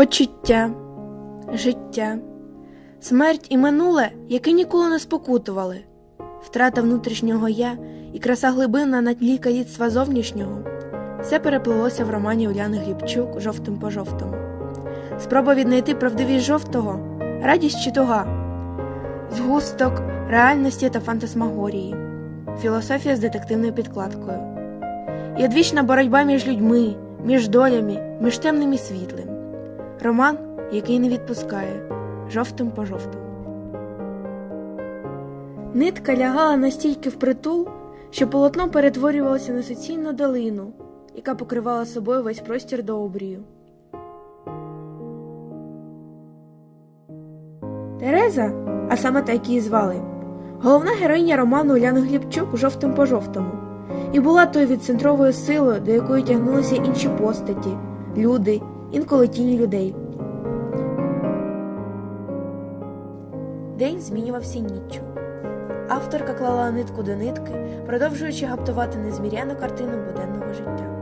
почуття, життя, смерть і минуле, яке ніколи не спокутували, втрата внутрішнього я і краса глибина на тлі каліцтва зовнішнього все переплилося в романі Уляни Глібчук жовтим по жовтому. Спроба віднайти правдивість жовтого, радість чи туга, згусток реальності та фантасмагорії, філософія з детективною підкладкою. І одвічна боротьба між людьми, між долями, між темним і світлим. Роман, який не відпускає, жовтим по жовтому. Нитка лягала настільки впритул, що полотно перетворювалося на суцільну долину, яка покривала собою весь простір до обрію. Тереза, а саме так її звали, головна героїня роману Уляни Глібчук жовтим по жовтому, і була тою відцентровою силою, до якої тягнулися інші постаті, люди, інколи тіні людей. День змінювався ніччю. Авторка клала нитку до нитки, продовжуючи гаптувати незміряну картину буденного життя.